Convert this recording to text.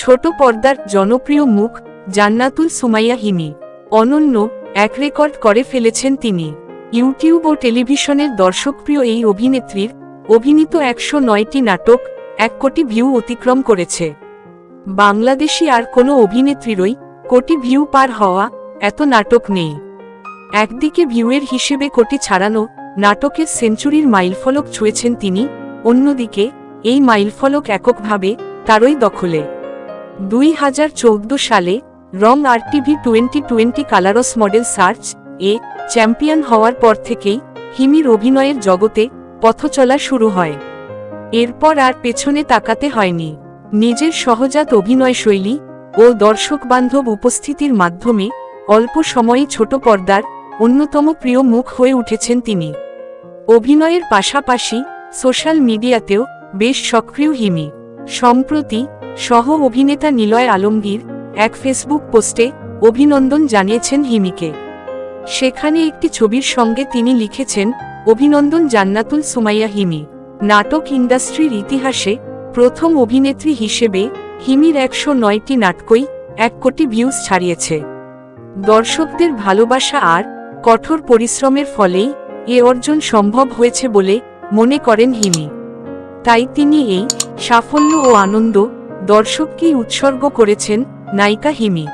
ছোট পর্দার জনপ্রিয় মুখ জান্নাতুল সুমাইয়া হিমি। অনন্য, এক রেকর্ড করে ফেলেছেন তিনি। ইউটিউব ও টেলিভিশনের দর্শকপ্রিয় এই অভিনেত্রীর অভিনীত একশো নয়টি নাটক এক কোটি ভিউ অতিক্রম করেছে। বাংলাদেশি আর কোনো অভিনেত্রীরই কোটি ভিউ পার হওয়া এত নাটক নেই। একদিকে ভিউয়ের হিসেবে কোটি ছাড়ানো নাটকের সেঞ্চুরির মাইলফলক ছুঁয়েছেন তিনি, অন্যদিকে এই মাইলফলক এককভাবে তারই দখলে। দুই হাজার চৌদ্দ সালে রং আর TV twenty twenty Colors model search এ চ্যাম্পিয়ন হওয়ার পর থেকেই হিমির অভিনয়ের জগতে পথ চলা শুরু হয়। এরপর আর পেছনে তাকাতে হয়নি। নিজের সহজাত অভিনয় শৈলী ও দর্শকবান্ধব উপস্থিতির মাধ্যমে অল্প সময়ে ছোট পর্দার অন্যতম প্রিয় মুখ হয়ে উঠেছেন তিনি। অভিনয়ের পাশাপাশি সোশ্যাল মিডিয়াতেও বেশ সক্রিয় হিমি। সম্প্রতি সহ অভিনেতা নিলয় আলমগীর এক ফেসবুক পোস্টে অভিনন্দন জানিয়েছেন হিমিকে। সেখানে একটি ছবির সঙ্গে তিনি লিখেছেন, অভিনন্দন জান্নাতুল সুমাইয়া হিমি, নাটক ইন্ডাস্ট্রির ইতিহাসে প্রথম অভিনেত্রী হিসেবে হিমির একশো নয়টি নাটকই এক কোটি ভিউজ ছাড়িয়েছে। দর্শকদের ভালোবাসা আর কঠোর পরিশ্রমের ফলেই এ অর্জন সম্ভব হয়েছে বলে মনে করেন হিমি। তাই তিনি এই সাফল্য ও আনন্দ দর্শককেই উৎসর্গ করেছেন নায়িকা হিমি।